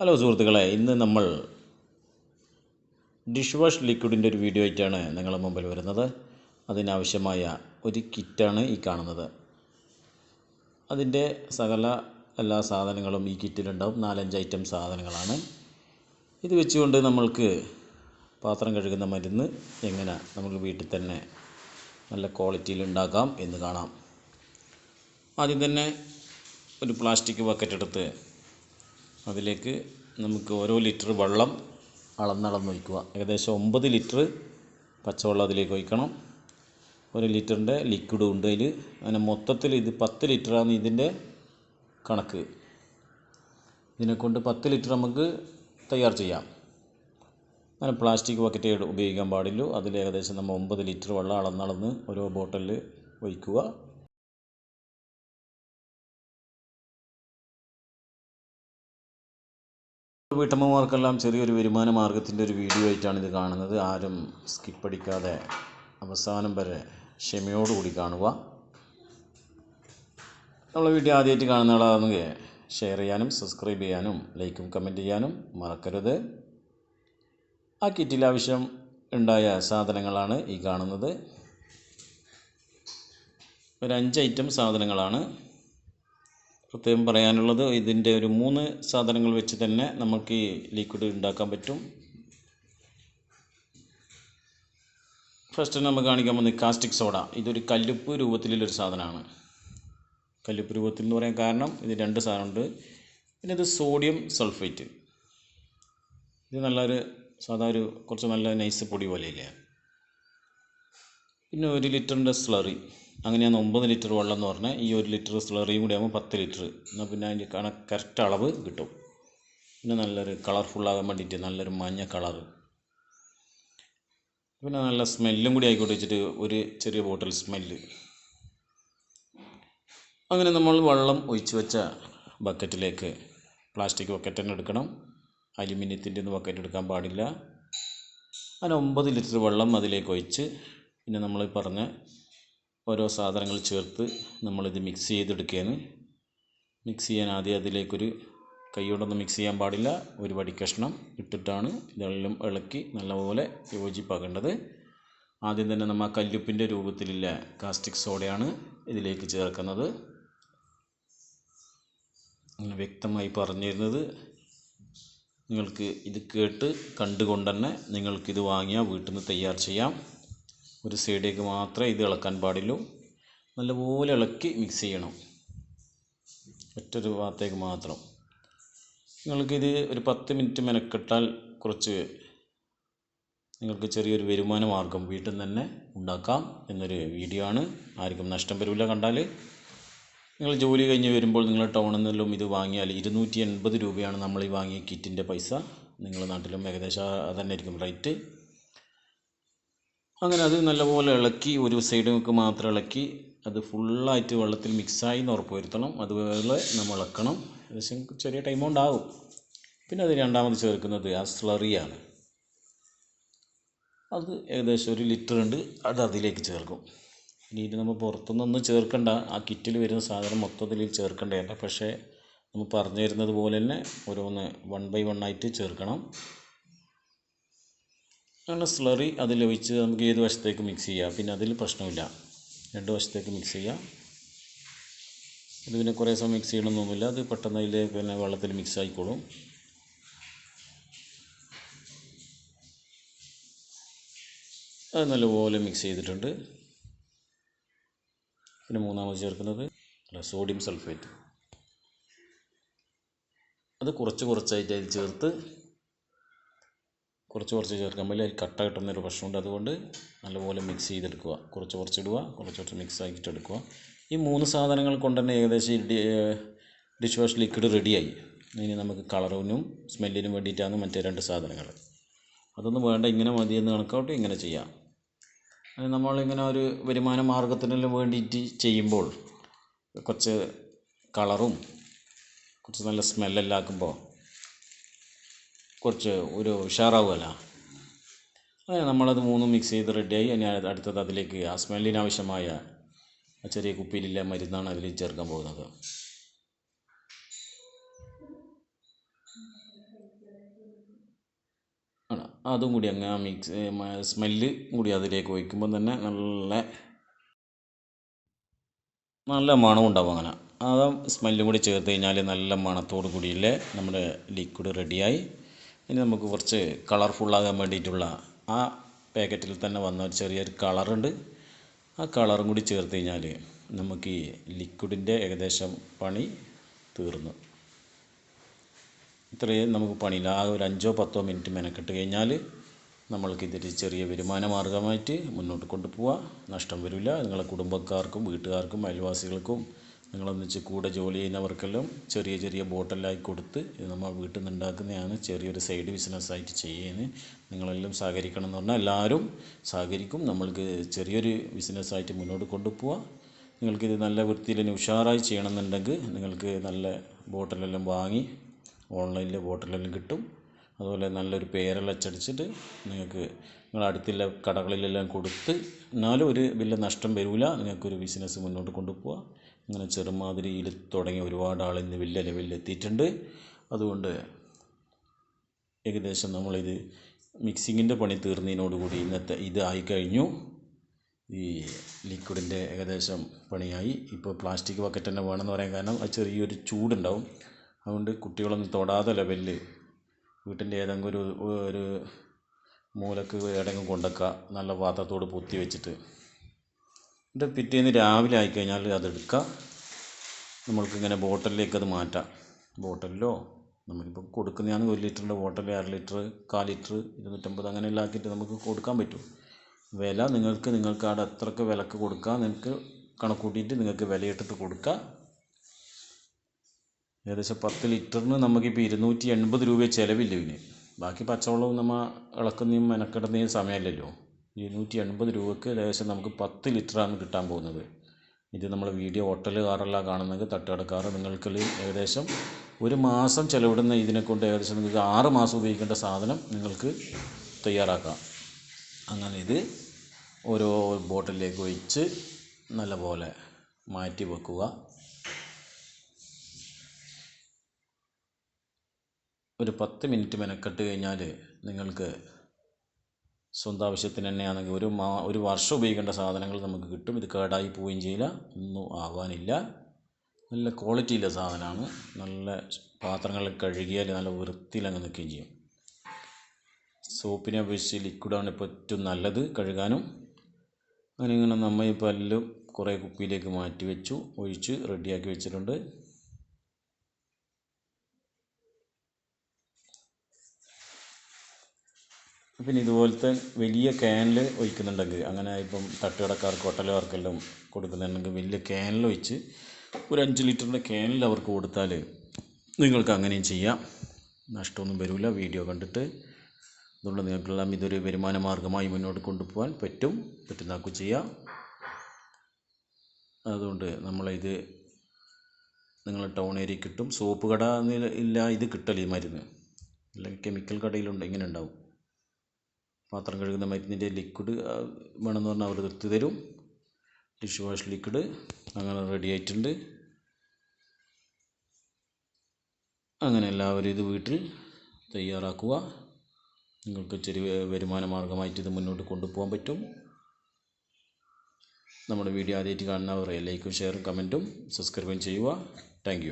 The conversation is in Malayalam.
ഹലോ സുഹൃത്തുക്കളെ ഇന്ന് നമ്മൾ ഡിഷ് വാഷ് ലിക്വിഡിന്റെ ഒരു വീഡിയോ ആയിട്ടാണ് നിങ്ങളുടെ മുമ്പിൽ വരുന്നത്. അതിനാവശ്യമായ ഒരു കിറ്റാണ് ഈ കാണുന്നത്. അതിന്റെ സകല എല്ലാ സാധനങ്ങളും ഈ കിറ്റിലുണ്ടാവും. നാലഞ്ച് ഐറ്റം സാധനങ്ങളാണ്. ഇത് വെച്ചുകൊണ്ട് നമ്മൾക്ക് പാത്രം കഴുകുന്ന മരുന്ന് എങ്ങനെ നമുക്ക് വീട്ടിൽ തന്നെ നല്ല ക്വാളിറ്റിയിൽ ഉണ്ടാക്കാം എന്ന് കാണാം. ആദ്യം തന്നെ ഒരു പ്ലാസ്റ്റിക് ബക്കറ്റ് എടുത്ത് അതിലേക്ക് നമുക്ക് ഓരോ ലിറ്റർ വെള്ളം അളന്നളന്ന് ഒഴിക്കുക. ഏകദേശം ഒമ്പത് ലിറ്റർ പച്ചവെള്ളം അതിലേക്ക് ഒഴിക്കണം. ഒരു ലിറ്ററിന്റെ ലിക്വിഡ് ഉണ്ട് അതിൽ അങ്ങനെ മൊത്തത്തിൽ ഇത് പത്ത് ലിറ്ററാണ് ഇതിന്റെ കണക്ക്. ഇതിനെക്കൊണ്ട് പത്ത് ലിറ്റർ നമുക്ക് തയ്യാർ ചെയ്യാം. അങ്ങനെ പ്ലാസ്റ്റിക് ബക്കറ്റ് ഉപയോഗിക്കാൻ പാടില്ല. അതിൽ ഏകദേശം നമ്മൾ ഒമ്പത് ലിറ്റർ വെള്ളം അളന്നളന്ന് ഓരോ ബോട്ടലിൽ ഒഴിക്കുക. വീട്ടമ്മമാർക്കെല്ലാം ചെറിയൊരു വരുമാന മാർഗത്തിന്റെ ഒരു വീഡിയോ ആയിട്ടാണ് ഇത് കാണുന്നത്. ആരും സ്കിപ്പ് അടിക്കാതെ അവസാനം വരെ ക്ഷമയോടുകൂടി കാണുക. നമ്മളെ വീഡിയോ ആദ്യമായിട്ട് കാണുന്ന ആളാണെങ്കിൽ ഷെയർ ചെയ്യാനും സബ്സ്ക്രൈബ് ചെയ്യാനും ലൈക്കും കമന്റ് ചെയ്യാനും മറക്കരുത്. ആ കിറ്റിൽ ആവശ്യം ഉണ്ടായ സാധനങ്ങളാണ് ഈ കാണുന്നത്. ഒരു അഞ്ച് ഐറ്റം സാധനങ്ങളാണ്. പ്രത്യേകം പറയാനുള്ളത് ഇതിന്റെ ഒരു മൂന്ന് സാധനങ്ങൾ വെച്ച് തന്നെ നമുക്ക് ഈ ലിക്വിഡ് ഉണ്ടാക്കാൻ പറ്റും. ഫസ്റ്റ് നമ്മൾ കാണിക്കാൻ പോകുന്നത് കാസ്റ്റിക് സോഡ ഇതൊരു കല്ലുപ്പ് രൂപത്തിലുള്ളൊരു സാധനമാണ്. കല്ലുപ്പ് രൂപത്തിൽ എന്ന് പറയാൻ കാരണം ഇത് രണ്ട് സാധനമുണ്ട്. പിന്നെ ഇത് സോഡിയം സൾഫേറ്റ് ഇത് നല്ലൊരു സാധാ ഒരു കുറച്ച് നല്ല നൈസ് പൊടി പോലെയില്ലേ? പിന്നെ ഒരു ലിറ്ററിന്റെ സ്ലറി അങ്ങനെയാണ് ഒമ്പത് ലിറ്റർ വെള്ളം എന്ന് പറഞ്ഞാൽ ഈ ഒരു ലിറ്റർ സ്ലറിയും കൂടി ആകുമ്പോൾ പത്ത് ലിറ്റർ. എന്നാൽ പിന്നെ അതിന്റെ കണ കറക്റ്റ് അളവ് കിട്ടും. പിന്നെ നല്ലൊരു കളർഫുള്ളാകാൻ വേണ്ടിയിട്ട് നല്ലൊരു മഞ്ഞ കളർ പിന്നെ നല്ല സ്മെല്ലും കൂടി ആയിക്കോട്ടെ വെച്ചിട്ട് ഒരു ചെറിയ ബോട്ടിൽ സ്മെല്ല് അങ്ങനെ നമ്മൾ വെള്ളം ഒഴിച്ചു വെച്ച ബക്കറ്റിലേക്ക് പ്ലാസ്റ്റിക് ബക്കറ്റ് തന്നെ എടുക്കണം. അലുമിനിയത്തിന്റെ ഒന്നും ബക്കറ്റ് എടുക്കാൻ പാടില്ല. അങ്ങനെ ഒമ്പത് ലിറ്റർ വെള്ളം അതിലേക്ക് ഒഴിച്ച് പിന്നെ നമ്മൾ പറഞ്ഞ ഓരോ സാധനങ്ങൾ ചേർത്ത് നമ്മളിത് മിക്സ് ചെയ്തെടുക്കുകയാണ്. മിക്സ് ചെയ്യാൻ ആദ്യം അതിലേക്കൊരു കൈകൊണ്ടൊന്നും മിക്സ് ചെയ്യാൻ പാടില്ല. ഒരു വടിക്കഷ്ണം ഇട്ടിട്ടാണ് ഇതെല്ലാം ഇളക്കി നല്ലപോലെ യോജിപ്പാക്കേണ്ടത്. ആദ്യം തന്നെ നമ്മൾ കല്ലുപ്പിന്റെ രൂപത്തിലുള്ള കാസ്റ്റിക് സോഡയാണ് ഇതിലേക്ക് ചേർക്കുന്നത്. അങ്ങനെ വ്യക്തമായി പറഞ്ഞിരുന്നത്. നിങ്ങൾക്ക് ഇത് കേട്ട് കണ്ടുകൊണ്ട് തന്നെ നിങ്ങൾക്കിത് വാങ്ങിയാൽ വീട്ടിൽ നിന്ന് തയ്യാർ ചെയ്യാം. ഒരു സൈഡിലേക്ക് മാത്രമേ ഇത് ഇളക്കാൻ പാടുള്ളൂ നല്ലപോലെ ഇളക്കി മിക്സ് ചെയ്യണം. ഒറ്റൊരു ഭാഗത്തേക്ക് മാത്രം. നിങ്ങൾക്കിത് ഒരു പത്ത് മിനിറ്റ് മെനക്കെട്ടാൽ കുറച്ച് നിങ്ങൾക്ക് ചെറിയൊരു വരുമാന മാർഗം വീട്ടിൽ നിന്ന് തന്നെ ഉണ്ടാക്കാം എന്നൊരു വീഡിയോ ആണ്. ആർക്കും നഷ്ടം വരില്ല കണ്ടാൽ നിങ്ങൾ ജോലി കഴിഞ്ഞ് വരുമ്പോൾ നിങ്ങൾ ടൗണിൽ നിന്നെല്ലാം ഇത് വാങ്ങിയാൽ ഇരുന്നൂറ്റി എൺപത് രൂപയാണ് നമ്മൾ ഈ വാങ്ങിയ കിറ്റിന്റെ പൈസ. നിങ്ങളുടെ നാട്ടിലും ഏകദേശം അതന്നെ തന്നെ ആയിരിക്കും റേറ്റ് അങ്ങനെ അത് നല്ലപോലെ ഇളക്കി ഒരു സൈഡിലേക്ക് മാത്രം ഇളക്കി അത് ഫുള്ളായിട്ട് വെള്ളത്തിൽ മിക്സായി എന്ന് ഉറപ്പ് വരുത്തണം. അതുപോലെ നമ്മൾ ഇളക്കണം. ഏകദേശം ചെറിയ ടൈം കൊണ്ടാവും പിന്നെ അത് രണ്ടാമത് ചേർക്കുന്നത് ആ സ്ലറിയാണ് അത് ഏകദേശം ഒരു ലിറ്റർ ഉണ്ട്. അത് അതിലേക്ക് ചേർക്കും. ഇനി ഇത് നമ്മൾ പുറത്തുനിന്നൊന്നും ചേർക്കണ്ട. ആ കിറ്റിൽ വരുന്ന സാധനം മൊത്തത്തിൽ ചേർക്കേണ്ടതല്ല പക്ഷേ നമ്മൾ പറഞ്ഞു തരുന്നത് പോലെ തന്നെ ഓരോന്ന് വൺ ബൈ വൺ ആയിട്ട് ചേർക്കണം. അങ്ങനെ സ്ലറി അതിൽ ഒഴിച്ച് നമുക്ക് ഏത് വശത്തേക്ക് മിക്സ് ചെയ്യാം? പിന്നെ അതിൽ പ്രശ്നമില്ല. രണ്ട് വശത്തേക്ക് മിക്സ് ചെയ്യാം. ഇത് പിന്നെ കുറേ സമയം മിക്സ് ചെയ്യണമെന്നൊന്നുമില്ല അത് പെട്ടെന്ന് അതിൽ പിന്നെ വെള്ളത്തിൽ മിക്സ് ആയിക്കോളും. അത് നല്ലപോലെ മിക്സ് ചെയ്തിട്ടുണ്ട്. പിന്നെ മൂന്നാമത് ചേർക്കുന്നത് സോഡിയം സൾഫേറ്റ് അത് കുറച്ച് കുറച്ചായിട്ട് അതിൽ ചേർത്ത് കുറച്ച് കുറച്ച് ചേർക്കാൻ പറ്റില്ല. അതിൽ കട്ട കിട്ടുന്നൊരു പ്രശ്നമുണ്ട് അതുകൊണ്ട് നല്ലപോലെ മിക്സ് ചെയ്തെടുക്കുക. കുറച്ച് കുറച്ച് ഇടുക. കുറച്ച് കുറച്ച് മിക്സ് ആക്കിയിട്ട് എടുക്കുക. ഈ മൂന്ന് സാധനങ്ങൾ കൊണ്ട് തന്നെ ഏകദേശം ഡിഷ് വാഷ് ലിക്വിഡ് റെഡിയായി ഇനി നമുക്ക് കളറിനും സ്മെല്ലിനും വേണ്ടിയിട്ടാണ് മറ്റേ രണ്ട് സാധനങ്ങൾ. അതൊന്നും വേണ്ട. ഇങ്ങനെ മതിയെന്ന് കണക്കായിട്ട് ഇങ്ങനെ ചെയ്യാം. നമ്മളിങ്ങനെ ഒരു വരുമാന മാർഗത്തിനെല്ലാം വേണ്ടിയിട്ട് ചെയ്യുമ്പോൾ കുറച്ച് കളറും കുറച്ച് നല്ല സ്മെല്ലെല്ലാം ആക്കുമ്പോൾ കുറച്ച് ഒരു ഉഷാറാവുമല്ലോ അങ്ങനെ നമ്മളത് മൂന്നും മിക്സ് ചെയ്ത് റെഡിയായി ഇനി അടുത്തത് അതിലേക്ക് ആ സ്മെല്ലിന് ആവശ്യമായ ആ ചെറിയ കുപ്പിയിലുള്ള മരുന്നാണ് അതിൽ ചേർക്കാൻ പോകുന്നത്. അതും കൂടി അങ്ങ് മിക്സ് സ്മെല്ല് കൂടി അതിലേക്ക് ഒഴിക്കുമ്പോൾ തന്നെ നല്ല നല്ല മണം ഉണ്ടാവും അങ്ങനെ. ആ സ്മെല്ലും കൂടി ചേർത്ത് കഴിഞ്ഞാൽ നല്ല മണത്തോടു കൂടിയില്ലേ നമ്മുടെ ലിക്വിഡ് റെഡിയായി ഇനി നമുക്ക് കുറച്ച് കളർഫുള്ളാകാൻ വേണ്ടിയിട്ടുള്ള ആ പാക്കറ്റിൽ തന്നെ വന്ന ഒരു ചെറിയൊരു കളറുണ്ട് ആ കളറും കൂടി ചേർത്ത് കഴിഞ്ഞാൽ നമുക്ക് ഈ ലിക്വിഡിന്റെ ഏകദേശം പണി തീർന്നു. ഇത്രയും നമുക്ക് പണിയില്ല. ആ ഒരു അഞ്ചോ പത്തോ മിനിറ്റ് മെനക്കെട്ട് കഴിഞ്ഞാൽ നമ്മൾക്ക് ഇതൊരു ചെറിയ വരുമാന മാർഗമായിട്ട് മുന്നോട്ട് കൊണ്ടുപോവാം. നഷ്ടം വരില്ല. നിങ്ങളെ കുടുംബക്കാർക്കും വീട്ടുകാർക്കും അയൽവാസികൾക്കും നിങ്ങളൊന്നിച്ച് കൂടെ ജോലി ചെയ്യുന്നവർക്കെല്ലാം ചെറിയ ചെറിയ ബോട്ടലായി കൊടുത്ത് ഇത് നമ്മൾ വീട്ടിൽ നിന്ന് ഉണ്ടാക്കുന്നതാണ് ചെറിയൊരു സൈഡ് ബിസിനസ്സായിട്ട് ചെയ്യുന്നത്. നിങ്ങളെല്ലാം സഹകരിക്കണം എന്ന് പറഞ്ഞാൽ എല്ലാവരും സഹകരിക്കും. നമ്മൾക്ക് ചെറിയൊരു ബിസിനസ്സായിട്ട് മുന്നോട്ട് കൊണ്ടുപോവാം. നിങ്ങൾക്കിത് നല്ല വൃത്തിയിൽ ഇനി ഉഷാറായി ചെയ്യണമെന്നുണ്ടെങ്കിൽ നിങ്ങൾക്ക് നല്ല ബോട്ടിലെല്ലാം വാങ്ങി ഓൺലൈനിൽ ബോട്ടിലെല്ലാം കിട്ടും. അതുപോലെ നല്ലൊരു പേരെല്ലാം അച്ചടിച്ചിട്ട് നിങ്ങൾക്ക് നിങ്ങളുടെ അടുത്തുള്ള കടകളിലെല്ലാം കൊടുത്ത് എന്നാലും ഒരു വലിയ നഷ്ടം വരില്ല നിങ്ങൾക്കൊരു ബിസിനസ് മുന്നോട്ട് കൊണ്ടുപോകാം ഇങ്ങനെ ചെറുമാതിരിയിൽ തുടങ്ങി ഒരുപാട് ആൾ ഇന്ന് വലിയ ലെവലിൽ എത്തിയിട്ടുണ്ട്. അതുകൊണ്ട് ഏകദേശം നമ്മളിത് മിക്സിങ്ങിന്റെ പണി തീർന്നതിനോടുകൂടി ഇന്നത്തെ ഇത് ആയിക്കഴിഞ്ഞു ഈ ലിക്വിഡിന്റെ ഏകദേശം പണിയായി. ഇപ്പോൾ പ്ലാസ്റ്റിക് ബക്കറ്റ് തന്നെ വേണമെന്ന് പറയാൻ കാരണം അത് ചെറിയൊരു ചൂടുണ്ടാവും. അതുകൊണ്ട് കുട്ടികളൊന്നും തൊടാതെ ലെവലിൽ വീട്ടിന്റെ ഏതെങ്കിലും ഒരു ഒരു മൂലക്ക് എവിടെയെങ്കിലും കൊണ്ടക്കുക നല്ല പാത്രത്തോട് പൊത്തി വെച്ചിട്ട്. എന്നിട്ട് പിറ്റേന്ന് രാവിലെ ആയിക്കഴിഞ്ഞാൽ അതെടുക്കുക നമ്മൾക്കിങ്ങനെ ബോട്ടലിലേക്ക് അത് മാറ്റാം. ബോട്ടലിലോ നമ്മളിപ്പോൾ കൊടുക്കുന്നതാണ് ഒരു ലിറ്ററിന്റെ ബോട്ടിൽ അര ലിറ്റർ കാൽ ലിറ്റർ ഇരുന്നൂറ്റമ്പത് അങ്ങനെയെല്ലാം ആക്കിയിട്ട് നമുക്ക് കൊടുക്കാൻ പറ്റും. വില നിങ്ങൾക്ക് നിങ്ങൾക്ക് അവിടെ എത്രക്ക് വിലക്ക് കൊടുക്കാം നിങ്ങൾക്ക് കണക്ക് കൂട്ടിയിട്ട് നിങ്ങൾക്ക് വിലയിട്ടിട്ട് കൊടുക്കാം. ഏകദേശം പത്ത് ലിറ്ററിന് നമുക്കിപ്പോൾ ഇരുന്നൂറ്റി എൺപത് രൂപ ചിലവില്ല ഇതിന് ബാക്കി പച്ചവെള്ളവും നമ്മൾ ഇളക്കുന്നതും മെനക്കെടുന്നതും സമയമല്ലല്ലോ ഇരുന്നൂറ്റി എൺപത് രൂപയ്ക്ക് ഏകദേശം നമുക്ക് പത്ത് ലിറ്ററാണ് കിട്ടാൻ പോകുന്നത്. ഇത് നമ്മൾ വീഡിയോ ഹോട്ടലുകാരെല്ലാം കാണുന്നത് തട്ടുകടക്കാർ നിങ്ങൾക്ക് ഏകദേശം ഒരു മാസം ചിലവിടുന്ന ഇതിനെ കൊണ്ട് ഏകദേശം നിങ്ങൾക്ക് ആറ് മാസം ഉപയോഗിക്കേണ്ട സാധനം നിങ്ങൾക്ക് തയ്യാറാക്കാം. അങ്ങനെ ഇത് ഓരോ ബോട്ടിലേക്ക് ഒഴിച്ച് നല്ലപോലെ മാറ്റി വെക്കുക. ഒരു പത്ത് മിനിറ്റ് മെനക്കെട്ട് കഴിഞ്ഞാൽ നിങ്ങൾക്ക് സ്വന്തം ആവശ്യത്തിന് തന്നെയാണെങ്കിൽ ഒരു മാ ഒരു വർഷം ഉപയോഗിക്കേണ്ട സാധനങ്ങൾ നമുക്ക് കിട്ടും. ഇത് കേടായി പോവുകയും ചെയ്യില്ല. ഒന്നും ആവാനില്ല. നല്ല ക്വാളിറ്റിയുള്ള സാധനമാണ്. നല്ല പാത്രങ്ങളിൽ കഴുകിയാൽ നല്ല വൃത്തിയിൽ അങ്ങ് നിൽക്കുകയും ചെയ്യും. സോപ്പിനെ അപേക്ഷിച്ച് ലിക്വിഡാണ് ഇപ്പോൾ ഏറ്റവും നല്ലത് കഴുകാനും. അങ്ങനെ ഇങ്ങനെ നമ്മൾ ഈ പല്ലും കുറേ കുപ്പിയിലേക്ക് മാറ്റി വെച്ചു. ഒഴിച്ച് റെഡിയാക്കി വെച്ചിട്ടുണ്ട്. പിന്നെ ഇതുപോലത്തെ വലിയ ക്യാനിൽ ഒഴിക്കുന്നുണ്ടെങ്കിൽ അങ്ങനെ ഇപ്പം തട്ടുകടക്കാർക്ക് ഹോട്ടലുകാർക്കെല്ലാം കൊടുക്കുന്നുണ്ടെങ്കിൽ വലിയ ക്യാനിൽ ഒഴിച്ച് ഒരു അഞ്ച് ലിറ്ററിന്റെ ക്യാനിൽ അവർക്ക് കൊടുത്താൽ നിങ്ങൾക്ക് അങ്ങനെയും ചെയ്യാം. നഷ്ടമൊന്നും വരില്ല. വീഡിയോ കണ്ടിട്ട് അതുകൊണ്ട് നിങ്ങൾക്കെല്ലാം ഇതൊരു വരുമാന മാർഗമായി മുന്നോട്ട് കൊണ്ടുപോകാൻ പറ്റും പറ്റുന്നാക്കും ചെയ്യാം. അതുകൊണ്ട് നമ്മളിത് നിങ്ങൾ ടൗൺ ഏരിയ കിട്ടും. സോപ്പ് കട ഇല്ല ഇത് കിട്ടൽ ഈ മരുന്ന്. അല്ലെങ്കിൽ കെമിക്കൽ കടയിലുണ്ട് ഇങ്ങനെ ഉണ്ടാവും. പാത്രം കഴുകുന്ന മരുന്നിന്റെ ലിക്വിഡ് വേണമെന്ന് പറഞ്ഞാൽ അവർ നിർത്തി തരും. ഡിഷ് വാഷ് ലിക്വിഡ് അങ്ങനെ റെഡി ആയിട്ടുണ്ട്. അങ്ങനെ എല്ലാവരും ഇത് വീട്ടിൽ തയ്യാറാക്കുക. നിങ്ങൾക്ക് ചെറിയ വരുമാന മാർഗമായിട്ട് ഇത് മുന്നോട്ട് കൊണ്ടുപോകാൻ പറ്റും. നമ്മുടെ വീഡിയോ ആദ്യമായിട്ട് കാണുന്നവർ ലൈക്കും ഷെയറും കമന്റും സബ്സ്ക്രൈബും ചെയ്യുക. താങ്ക്